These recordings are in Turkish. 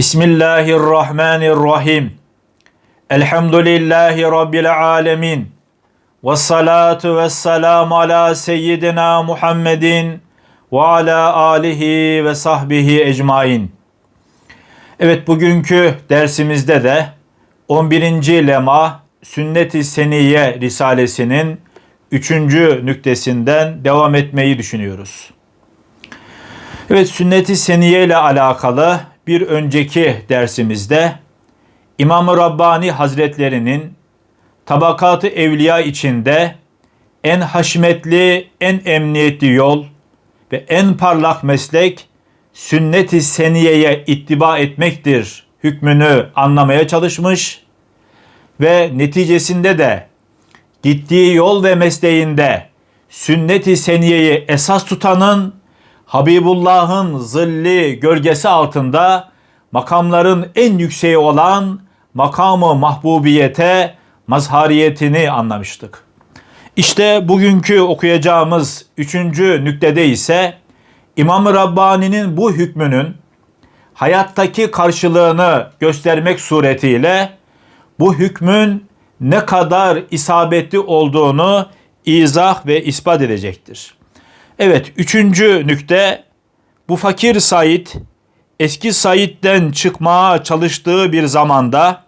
Bismillahirrahmanirrahim. Elhamdülillahi Rabbil alemin. Ve salatu ve selamu ala seyyidina Muhammedin ve ala alihi ve sahbihi ecmain. Evet bugünkü dersimizde de 11. lema Sünnet-i Seniye Risalesinin 3. nüktesinden devam etmeyi düşünüyoruz. Evet Sünnet-i Seniye ile alakalı bir önceki dersimizde İmam-ı Rabbani Hazretlerinin Tabakat-ı Evliya içinde en haşmetli, en emniyetli yol ve en parlak meslek sünnet-i seniyeye ittiba etmektir hükmünü anlamaya çalışmış ve neticesinde de gittiği yol ve mesleğinde sünnet-i seniyeyi esas tutanın Habibullah'ın zilli gölgesi altında makamların en yükseği olan makamı mahbubiyete mazhariyetini anlamıştık. İşte bugünkü okuyacağımız üçüncü nüktede ise İmam-ı Rabbani'nin bu hükmünün hayattaki karşılığını göstermek suretiyle bu hükmün ne kadar isabetli olduğunu izah ve ispat edecektir. Evet, üçüncü nükte bu fakir Said eski Said'den çıkmaya çalıştığı bir zamanda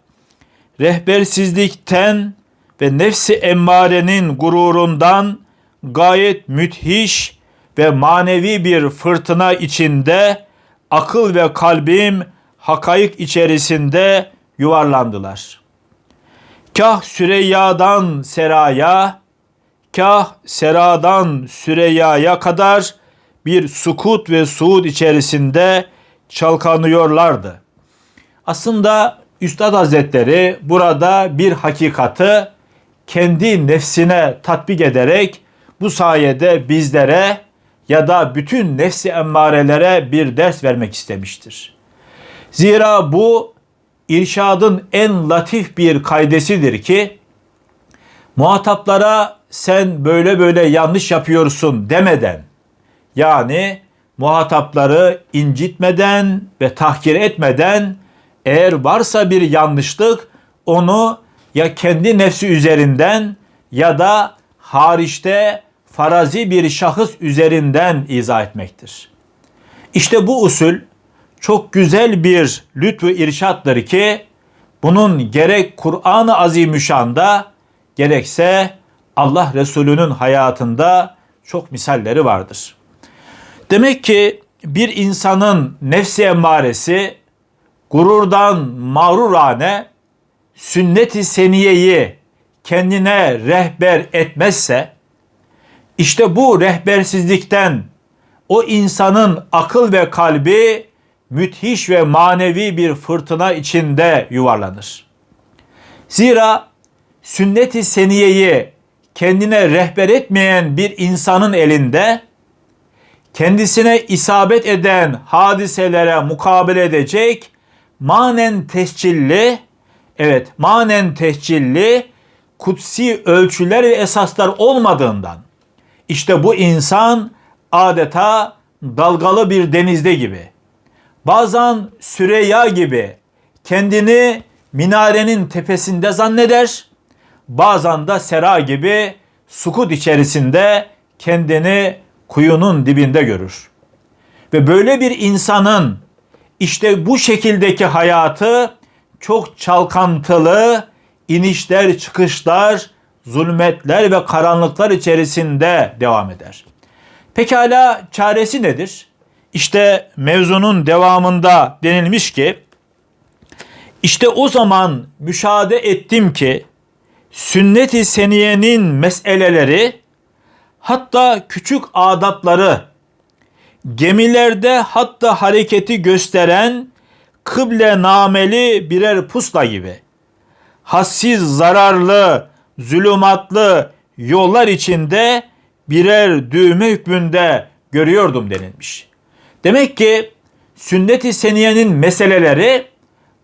rehbersizlikten ve nefsi emmarenin gururundan gayet müthiş ve manevi bir fırtına içinde akıl ve kalbim hakaik içerisinde yuvarlandılar. Kah Süreyya'dan Seraya, kah Sera'dan Süreyya'ya kadar bir sukut ve suud içerisinde çalkanıyorlardı. Aslında Üstad Hazretleri burada bir hakikati kendi nefsine tatbik ederek bu sayede bizlere ya da bütün nefsi emmarelere bir ders vermek istemiştir. Zira bu irşadın en latif bir kaydesidir ki muhataplara sen böyle böyle yanlış yapıyorsun demeden yani muhatapları incitmeden ve tahkir etmeden eğer varsa bir yanlışlık onu ya kendi nefsi üzerinden ya da hariçte farazi bir şahıs üzerinden izah etmektir. İşte bu usul çok güzel bir lütfu irşattır ki bunun gerek Kur'an-ı Azimüşşan'da gerekse Allah Resulü'nün hayatında çok misalleri vardır. Demek ki bir insanın nefsi emmaresi gururdan mağrurane sünnet-i seniyeyi kendine rehber etmezse işte bu rehbersizlikten o insanın akıl ve kalbi müthiş ve manevi bir fırtına içinde yuvarlanır. Zira sünnet-i seniyeyi kendine rehber etmeyen bir insanın elinde kendisine isabet eden hadiselere mukabele edecek manen tescilli, evet manen tescilli kutsi ölçüler ve esaslar olmadığından işte bu insan adeta dalgalı bir denizde gibi. Bazen Süreyya gibi kendini minarenin tepesinde zanneder. Bazen de Sera gibi sukut içerisinde kendini kuyunun dibinde görür. Ve böyle bir insanın işte bu şekildeki hayatı çok çalkantılı, inişler, çıkışlar, zulmetler ve karanlıklar içerisinde devam eder. Pekala çaresi nedir? İşte mevzunun devamında denilmiş ki işte o zaman müşahede ettim ki sünnet-i seniyenin meseleleri hatta küçük adapları gemilerde hatta hareketi gösteren kıble nameli birer pusla gibi hassiz zararlı zulümatlı yollar içinde birer düğme hükmünde görüyordum denilmiş. Demek ki sünnet-i seniyenin meseleleri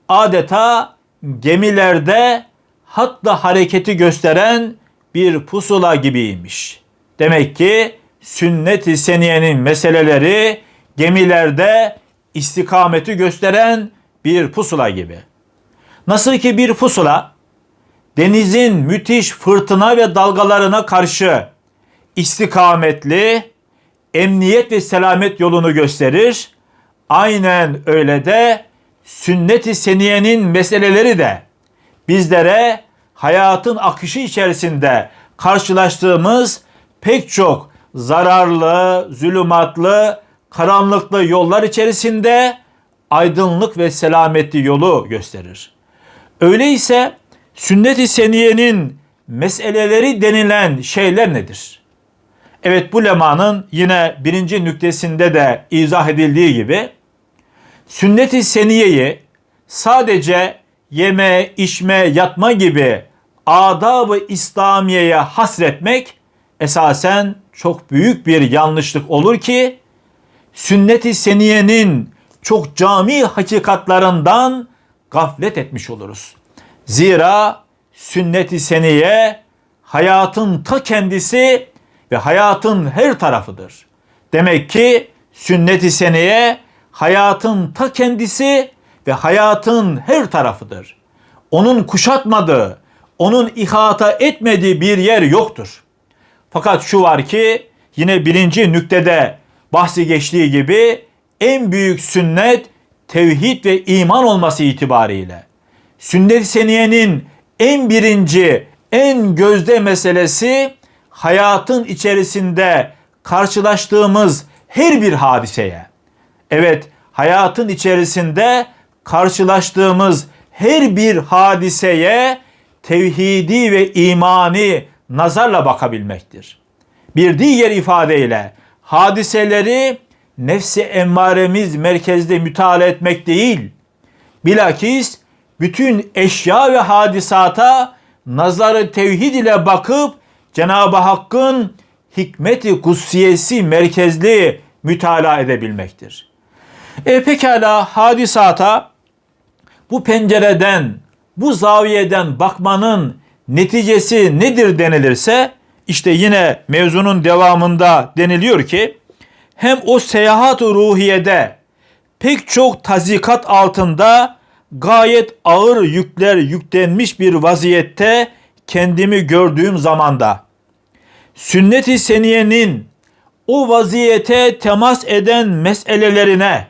adeta gemilerde hatta hareketi gösteren bir pusula gibiymiş. Demek ki sünnet-i seniyenin meseleleri gemilerde istikameti gösteren bir pusula gibi. Nasıl ki bir pusula denizin müthiş fırtına ve dalgalarına karşı istikametli, emniyet ve selamet yolunu gösterir. Aynen öyle de sünnet-i seniyenin meseleleri de bizlere hayatın akışı içerisinde karşılaştığımız pek çok zararlı, zulümatlı, karanlıklı yollar içerisinde aydınlık ve selametli yolu gösterir. Öyleyse sünnet-i seniyenin meseleleri denilen şeyler nedir? Evet bu lemanın yine birinci nüktesinde de izah edildiği gibi sünnet-i seniyeyi sadece yeme, içme, yatma gibi adab-ı İslamiye'ye hasretmek esasen çok büyük bir yanlışlık olur ki sünnet-i seniyenin çok cami hakikatlarından gaflet etmiş oluruz. Zira sünnet-i seniye hayatın ta kendisi ve hayatın her tarafıdır. Demek ki sünnet-i seniye hayatın ta kendisi ve hayatın her tarafıdır. Onun kuşatmadığı, onun ihata etmediği bir yer yoktur. Fakat şu var ki yine birinci nüktede bahsi geçtiği gibi en büyük sünnet tevhid ve iman olması itibariyle. Sünnet-i seniyenin en birinci, en gözde meselesi hayatın içerisinde karşılaştığımız her bir hadiseye. Evet, hayatın içerisinde karşılaştığımız her bir hadiseye tevhidi ve imani nazarla bakabilmektir. Bir diğer ifadeyle hadiseleri nefsi emmaremiz merkezde müteala etmek değil, bilakis bütün eşya ve hadisata nazarı tevhid ile bakıp Cenab-ı Hakk'ın hikmeti kutsiyesi merkezli mütalaa edebilmektir. E pekala hadisata bu pencereden, bu zaviyeden bakmanın neticesi nedir denilirse işte yine mevzunun devamında deniliyor ki hem o seyahat ruhiyede pek çok tazikat altında gayet ağır yükler yüklenmiş bir vaziyette kendimi gördüğüm zamanda sünnet-i seniyenin o vaziyete temas eden meselelerine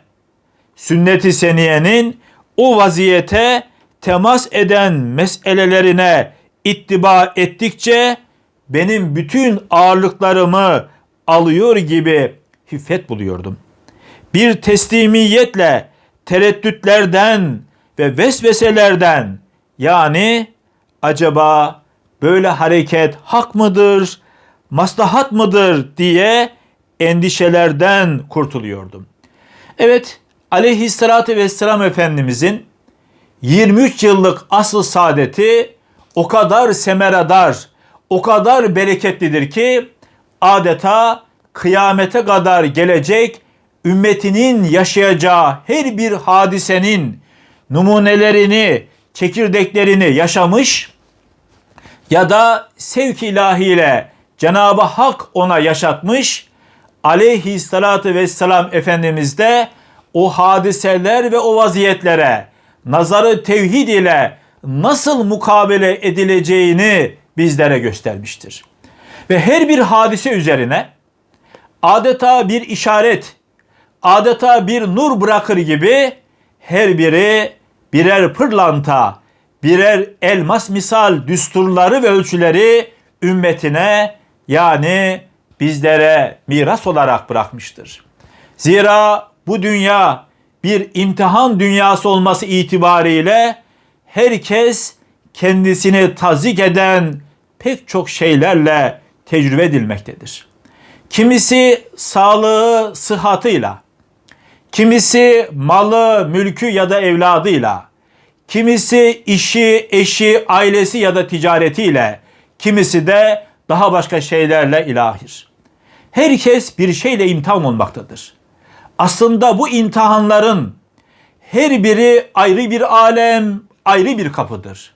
sünnet-i seniyenin o vaziyete temas eden meselelerine ittiba ettikçe benim bütün ağırlıklarımı alıyor gibi hifet buluyordum. Bir teslimiyetle tereddütlerden ve vesveselerden yani acaba böyle hareket hak mıdır, maslahat mıdır diye endişelerden kurtuluyordum. Evet aleyhissalatü vesselam Efendimizin 23 yıllık asıl saadeti o kadar semeradar, o kadar bereketlidir ki adeta kıyamete kadar gelecek ümmetinin yaşayacağı her bir hadisenin numunelerini, çekirdeklerini yaşamış ya da sevk ilahiyle Cenab-ı Hak ona yaşatmış. Aleyhissalatü vesselam Efendimiz de o hadiseler ve o vaziyetlere nazarı tevhid ile nasıl mukabele edileceğini bizlere göstermiştir. Ve her bir hadise üzerine adeta bir işaret, adeta bir nur bırakır gibi her biri birer pırlanta, birer elmas misal düsturları ve ölçüleri ümmetine yani bizlere miras olarak bırakmıştır. Zira bu dünya bir imtihan dünyası olması itibariyle herkes kendisini tazik eden pek çok şeylerle tecrübe edilmektedir. Kimisi sağlığı, sıhhatıyla, kimisi malı, mülkü ya da evladıyla, kimisi işi, eşi, ailesi ya da ticaretiyle, kimisi de daha başka şeylerle ilahir. Herkes bir şeyle imtihan olmaktadır. Aslında bu imtihanların her biri ayrı bir alem, ayrı bir kapıdır.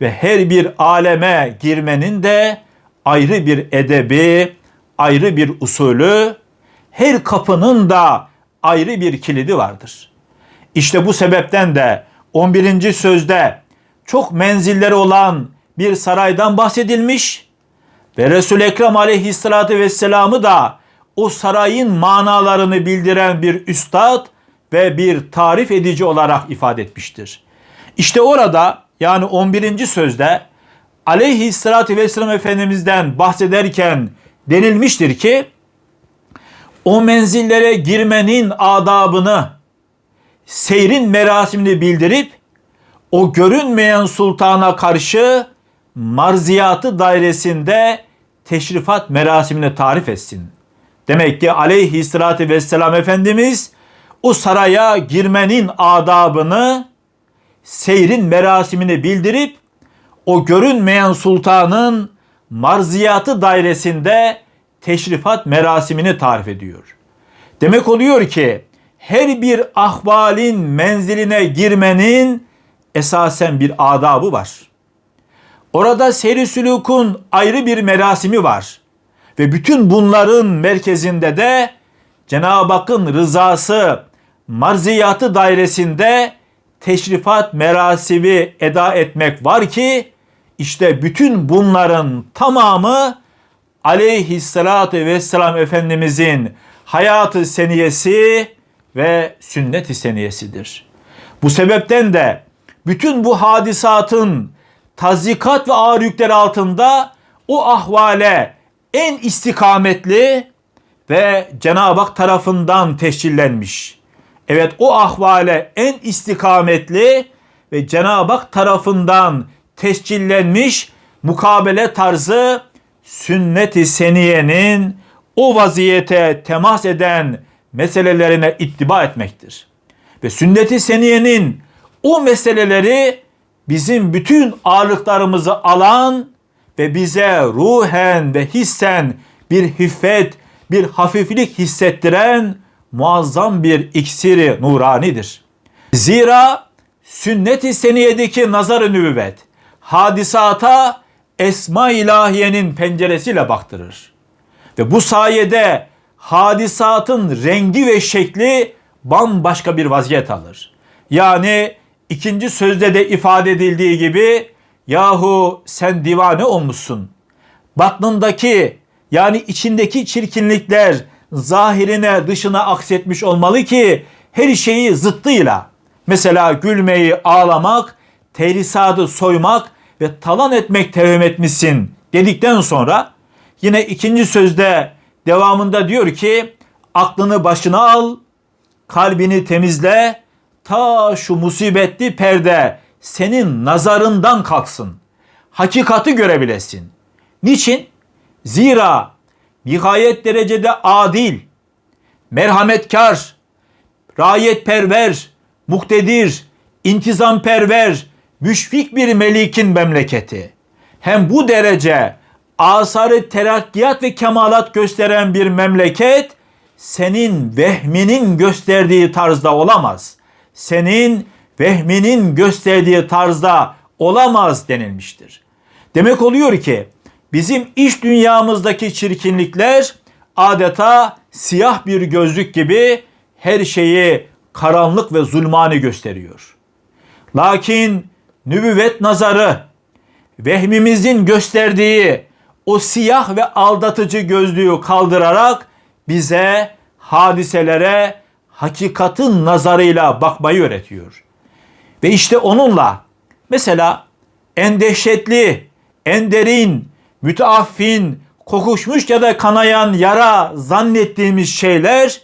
Ve her bir aleme girmenin de ayrı bir edebi, ayrı bir usulü, her kapının da ayrı bir kilidi vardır. İşte bu sebepten de 11. sözde çok menzilleri olan bir saraydan bahsedilmiş ve Resul-i Ekrem aleyhissalatü vesselam'ı da o sarayın manalarını bildiren bir üstad ve bir tarif edici olarak ifade etmiştir. İşte orada yani 11. sözde aleyhissalatü vesselam Efendimiz'den bahsederken denilmiştir ki o menzillere girmenin adabını, seyrin merasimini bildirip o görünmeyen sultana karşı marziyatı dairesinde teşrifat merasimini tarif etsin. Demek ki aleyhissalatü vesselam Efendimiz o saraya girmenin adabını, seyrin merasimini bildirip o görünmeyen sultanın marziyatı dairesinde teşrifat merasimini tarif ediyor. Demek oluyor ki her bir ahvalin menziline girmenin esasen bir adabı var. Orada seri sülükün ayrı bir merasimi var. Ve bütün bunların merkezinde de Cenab-ı Hakk'ın rızası, marziyatı dairesinde teşrifat merasimi eda etmek var ki işte bütün bunların tamamı aleyhissalatü vesselam Efendimizin hayatı seniyesi ve sünnet-i seniyesidir. Bu sebepten de bütün bu hadisatın tazikat ve ağır yükler altında o ahvale en istikametli ve Cenab-ı Hak tarafından teşkillenmiş. Evet o ahvale en istikametli ve Cenab-ı Hak tarafından tescillenmiş mukabele tarzı sünnet-i seniyenin o vaziyete temas eden meselelerine ittiba etmektir. Ve sünnet-i seniyenin o meseleleri bizim bütün ağırlıklarımızı alan ve bize ruhen ve hissen bir hiffet, bir hafiflik hissettiren muazzam bir iksiri nuranidir. Zira sünnet-i seniyedeki nazar-ı nübüvvet hadisata esma ilahiyenin penceresiyle baktırır. Ve bu sayede hadisatın rengi ve şekli bambaşka bir vaziyet alır. Yani ikinci sözde de ifade edildiği gibi yahu sen divane olmuşsun. Batnındaki yani içindeki çirkinlikler zahirine dışına aksetmiş olmalı ki her şeyi zıttıyla mesela gülmeyi ağlamak, terisadı soymak ve talan etmek tevhüm etmişsin dedikten sonra yine ikinci sözde devamında diyor ki aklını başına al, kalbini temizle, ta şu musibetli perde senin nazarından kalksın. Hakikati görebilesin. Niçin? Zira nihayet derecede adil, merhametkar, rayetperver, muktedir, intizamperver, müşfik bir melikin memleketi. Hem bu derece asarı terakkiyat ve kemalat gösteren bir memleket senin vehminin gösterdiği tarzda olamaz. Senin vehminin gösterdiği tarzda olamaz denilmiştir. Demek oluyor ki bizim iş dünyamızdaki çirkinlikler adeta siyah bir gözlük gibi her şeyi karanlık ve zulmani gösteriyor. Lakin nübüvvet nazarı vehmimizin gösterdiği o siyah ve aldatıcı gözlüğü kaldırarak bize hadiselere hakikatin nazarıyla bakmayı öğretiyor. Ve işte onunla mesela en dehşetli, en derin, müteaffin, kokuşmuş ya da kanayan yara zannettiğimiz şeyler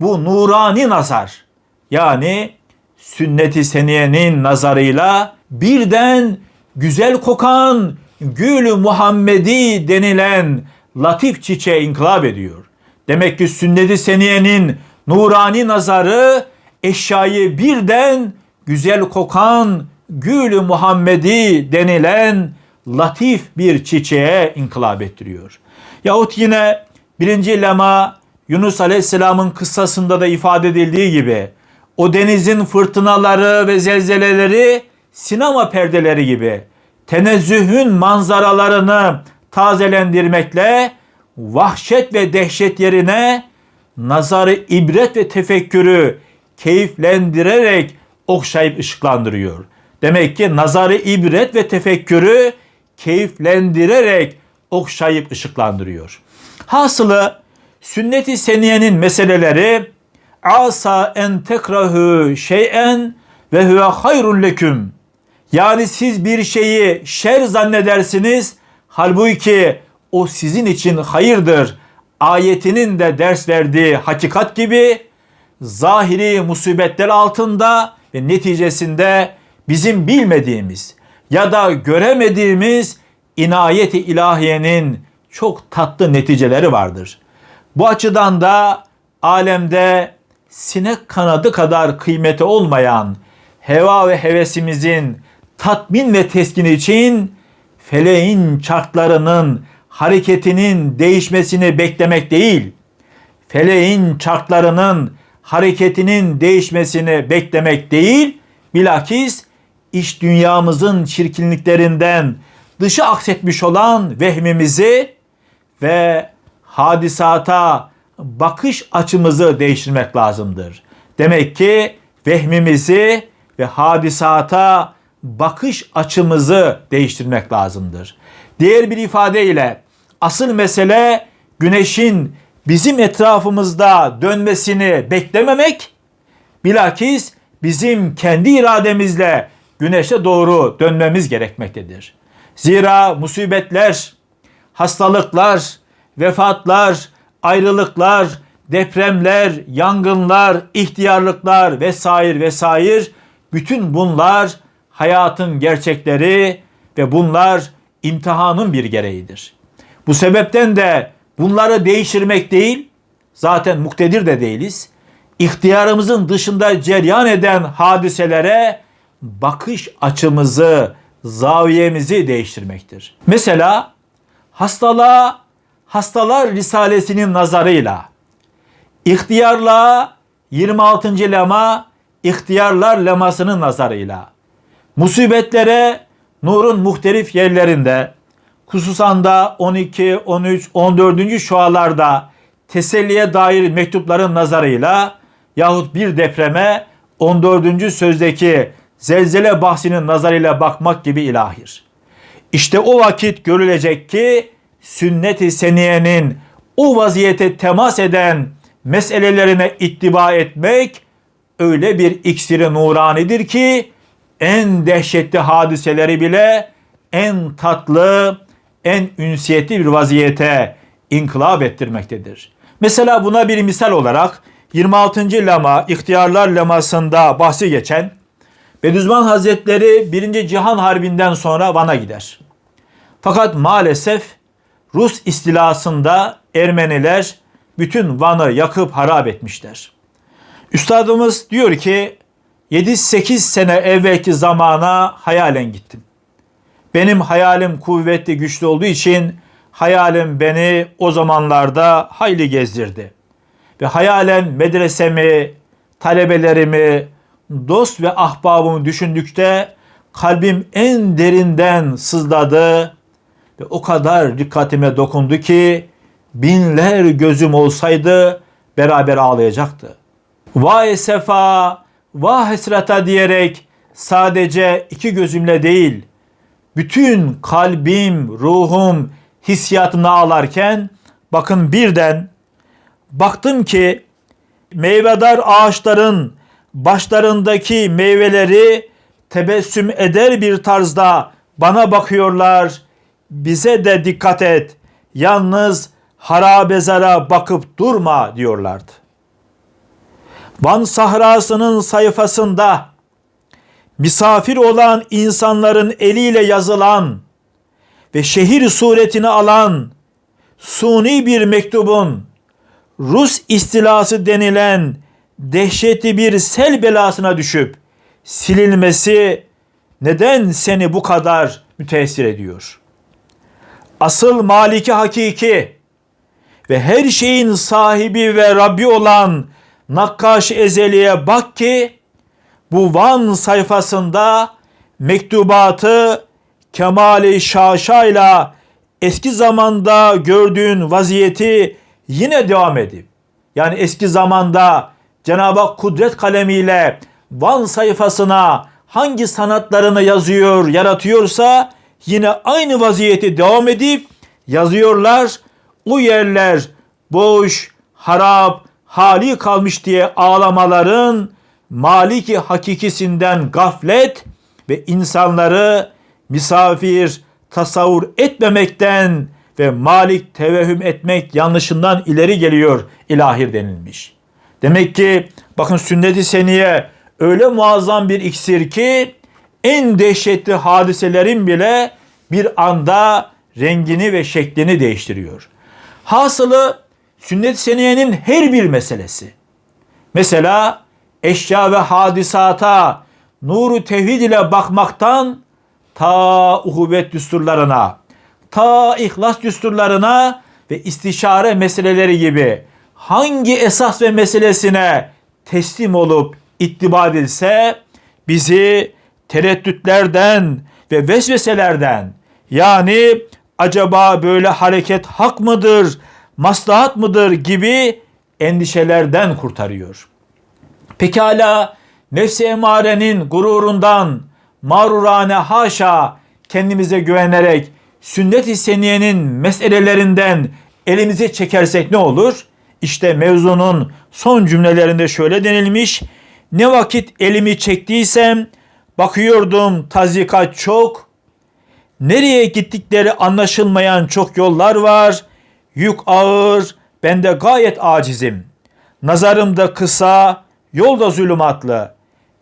bu nurani nazar. Yani sünnet-i seniyenin nazarıyla birden güzel kokan gül Muhammedi denilen latif çiçeğe inkılap ediyor. Demek ki sünnet-i seniyenin nurani nazarı eşyayı birden güzel kokan gül Muhammedi denilen latif bir çiçeğe inkılap ettiriyor. Yahut yine birinci lema Yunus Aleyhisselam'ın kıssasında da ifade edildiği gibi o denizin fırtınaları ve zelzeleleri sinema perdeleri gibi tenezzühün manzaralarını tazelendirmekle vahşet ve dehşet yerine nazarı ibret ve tefekkürü keyiflendirerek okşayıp ışıklandırıyor. Demek ki nazarı ibret ve tefekkürü keyiflendirerek okşayıp ışıklandırıyor. Hasılı sünnet-i seniyenin meseleleri asa en tekrahu şeyen ve huve hayrun leküm. Yani siz bir şeyi şer zannedersiniz halbuki o sizin için hayırdır. Ayetinin de ders verdiği hakikat gibi zahiri musibetler altında neticesinde bizim bilmediğimiz ya da göremediğimiz inayeti ilahiyenin çok tatlı neticeleri vardır. Bu açıdan da alemde sinek kanadı kadar kıymeti olmayan heva ve hevesimizin tatmin ve teskin için feleğin çarklarının hareketinin değişmesini beklemek değil, feleğin çarklarının hareketinin değişmesini beklemek değil, bilakis iç dünyamızın çirkinliklerinden dışı aksetmiş olan vehmimizi ve hadisata bakış açımızı değiştirmek lazımdır. Demek ki vehmimizi ve hadisata bakış açımızı değiştirmek lazımdır. Diğer bir ifadeyle asıl mesele güneşin bizim etrafımızda dönmesini beklememek, bilakis bizim kendi irademizle güneşe doğru dönmemiz gerekmektedir. Zira musibetler, hastalıklar, vefatlar, ayrılıklar, depremler, yangınlar, ihtiyarlıklar vesaire vesaire bütün bunlar hayatın gerçekleri ve bunlar imtihanın bir gereğidir. Bu sebepten de bunları değiştirmek değil, zaten muktedir de değiliz. İhtiyarımızın dışında ceryan eden hadiselere bakış açımızı, zaviyemizi değiştirmektir. Mesela hastalığa Hastalar Risalesinin nazarıyla ihtiyarlığa 26. lema ihtiyarlar lemasının nazarıyla musibetlere nurun muhtelif yerlerinde hususan da 12, 13, 14. şualarda teselliye dair mektupların nazarıyla yahut bir depreme 14. sözdeki zelzele bahsinin nazarıyla bakmak gibi ilahir. İşte o vakit görülecek ki sünnet-i seniyenin o vaziyete temas eden meselelerine ittiba etmek öyle bir iksiri nuranidir ki en dehşetli hadiseleri bile en tatlı, en ünsiyetli bir vaziyete inkılap ettirmektedir. Mesela buna bir misal olarak 26. lema ihtiyarlar lemasında bahsi geçen Bediüzzaman Hazretleri 1. Cihan Harbi'nden sonra Van'a gider. Fakat maalesef Rus istilasında Ermeniler bütün Van'ı yakıp harap etmişler. Üstadımız diyor ki 7-8 sene evvelki zamana hayalen gittim. Benim hayalim kuvvetli güçlü olduğu için hayalim beni o zamanlarda hayli gezdirdi. Ve hayalen medresemi, talebelerimi, dost ve ahbabımı düşündükçe kalbim en derinden sızladı ve o kadar dikkatime dokundu ki binler gözüm olsaydı beraber ağlayacaktı. Vay sefa, vah hesrata diyerek sadece iki gözümle değil, bütün kalbim, ruhum, hissiyatımla ağlarken bakın birden baktım ki meyvedar ağaçların başlarındaki meyveleri tebessüm eder bir tarzda bana bakıyorlar bize de dikkat et. Yalnız harabezara bakıp durma diyorlardı. Van Sahrası'nın sayfasında misafir olan insanların eliyle yazılan ve şehir suretini alan suni bir mektubun Rus istilası denilen dehşetli bir sel belasına düşüp silinmesi neden seni bu kadar müteessir ediyor?'' asıl maliki hakiki ve her şeyin sahibi ve Rabbi olan Nakkaş Ezeli'ye bak ki bu Van sayfasında mektubatı kemali şaşayla eski zamanda gördüğün vaziyeti yine devam edip yani eski zamanda Cenab-ı Hak kudret kalemiyle Van sayfasına hangi sanatlarını yazıyor, yaratıyorsa yine aynı vaziyeti devam edip yazıyorlar. O yerler boş, harap, hali kalmış diye ağlamaların maliki hakikisinden gaflet ve insanları misafir tasavvur etmemekten ve malik tevehüm etmek yanlışından ileri geliyor ilahir denilmiş. Demek ki bakın sünnet-i seniye öyle muazzam bir iksir ki en dehşetli hadiselerin bile bir anda rengini ve şeklini değiştiriyor. Hasılı sünnet-i seniyenin her bir meselesi. Mesela eşya ve hadisata nuru tevhid ile bakmaktan ta uhuvvet düsturlarına, ta ihlas düsturlarına ve istişare meseleleri gibi hangi esas ve meselesine teslim olup ittiba edilse bizi tereddütlerden ve vesveselerden yani acaba böyle hareket hak mıdır, maslahat mıdır gibi endişelerden kurtarıyor. Pekala nefsi emarenin gururundan mağrurane haşa kendimize güvenerek sünnet-i seniyenin meselelerinden elimizi çekersek ne olur? İşte mevzunun son cümlelerinde şöyle denilmiş. Ne vakit elimi çektiysem bakıyordum tazikat çok. Nereye gittikleri anlaşılmayan çok yollar var. Yük ağır, ben de gayet acizim. Nazarım da kısa, yol da zulümatlı.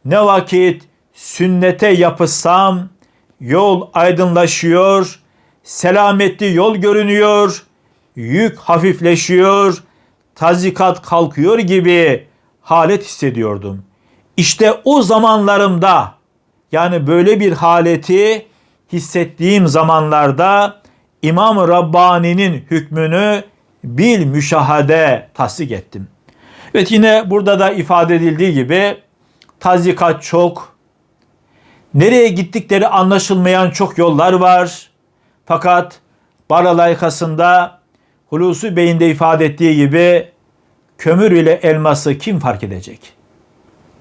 Ne vakit sünnete yapışsam yol aydınlaşıyor, selametli yol görünüyor, yük hafifleşiyor, tazikat kalkıyor gibi halet hissediyordum. İşte o zamanlarımda yani böyle bir haleti hissettiğim zamanlarda İmam Rabbani'nin hükmünü bil müşahade tasdik ettim. Evet yine burada da ifade edildiği gibi tazikat çok, nereye gittikleri anlaşılmayan çok yollar var. Fakat Bara layıkasında Hulusi Bey'in de ifade ettiği gibi kömür ile elması kim fark edecek?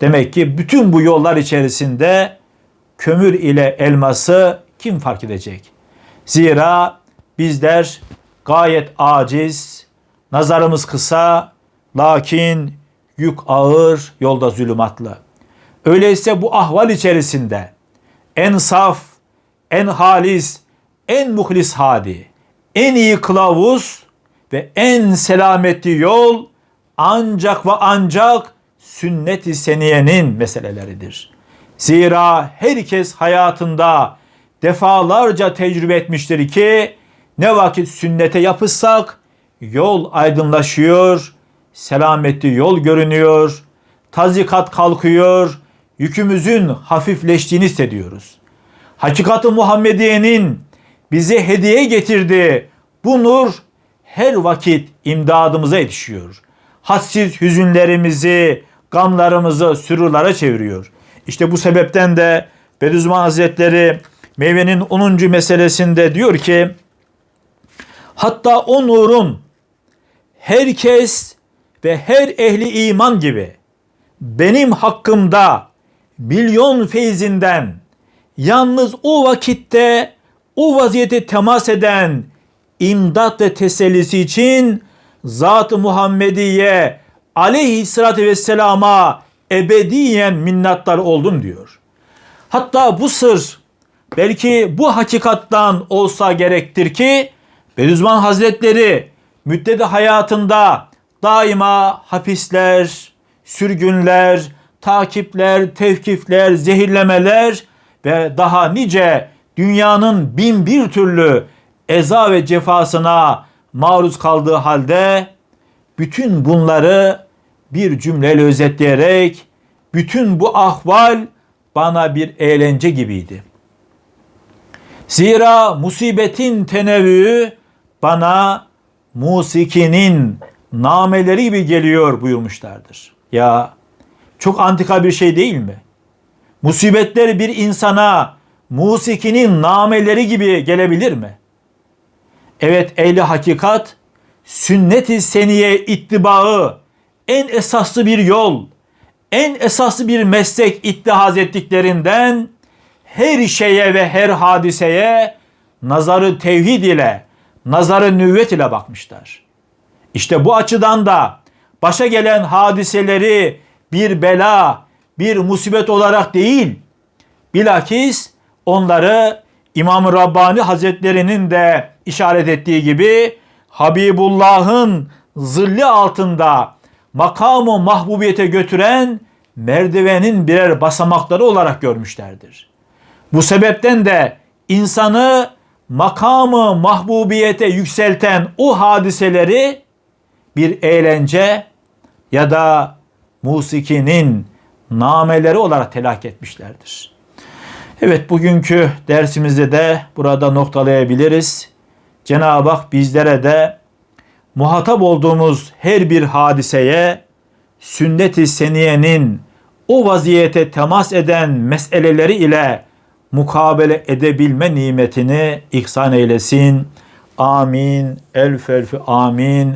Demek ki bütün bu yollar içerisinde kömür ile elması kim fark edecek? Zira bizler gayet aciz, nazarımız kısa, lakin yük ağır, yolda zulümatlı. Öyleyse bu ahval içerisinde en saf, en halis, en muhlis hadi, en iyi kılavuz ve en selametli yol ancak ve ancak sünnet-i seniyenin meseleleridir. Zira herkes hayatında defalarca tecrübe etmiştir ki ne vakit sünnete yapışsak yol aydınlaşıyor, selametli yol görünüyor, tazikat kalkıyor, yükümüzün hafifleştiğini hissediyoruz. Hakikat-ı Muhammediye'nin bize hediye getirdiği bu nur her vakit imdadımıza yetişiyor. Hadsiz hüzünlerimizi, gamlarımızı sürurlara çeviriyor. İşte bu sebepten de Bediüzzaman Hazretleri meyvenin 10. meselesinde diyor ki hatta o nurun herkes ve her ehli iman gibi benim hakkımda milyon feyzinden yalnız o vakitte o vaziyete temas eden imdat ve tesellisi için Zat-ı Muhammediye aleyhissalatü vesselama ebediyen minnattar oldum diyor. Hatta bu sır belki bu hakikattan olsa gerektir ki Bediüzzaman Hazretleri müddeti hayatında daima hapisler, sürgünler, takipler, tevkifler, zehirlemeler ve daha nice dünyanın bin bir türlü eza ve cefasına maruz kaldığı halde bütün bunları bir cümleyle özetleyerek bütün bu ahval bana bir eğlence gibiydi. Zira musibetin tenevvü bana musikinin nameleri gibi geliyor buyurmuşlardır. Ya çok antika bir şey değil mi? Musibetler bir insana musikinin nameleri gibi gelebilir mi? Evet ehli hakikat sünnet-i seniye ittibaı en esaslı bir yol, en esaslı bir meslek ittihaz ettiklerinden her şeye ve her hadiseye nazarı tevhid ile, nazarı nüvvet ile bakmışlar. İşte bu açıdan da başa gelen hadiseleri bir bela, bir musibet olarak değil, bilakis onları İmam-ı Rabbani Hazretlerinin de işaret ettiği gibi Habibullah'ın zilli altında makamı mahbubiyete götüren merdivenin birer basamakları olarak görmüşlerdir. Bu sebepten de insanı makamı mahbubiyete yükselten o hadiseleri bir eğlence ya da musikinin nameleri olarak telak etmişlerdir. Evet bugünkü dersimizde de burada noktalayabiliriz. Cenab-ı Hak bizlere de muhatap olduğumuz her bir hadiseye sünnet-i seniyenin o vaziyete temas eden meseleleri ile mukabele edebilme nimetini ihsan eylesin. Amin. Elf elf amin.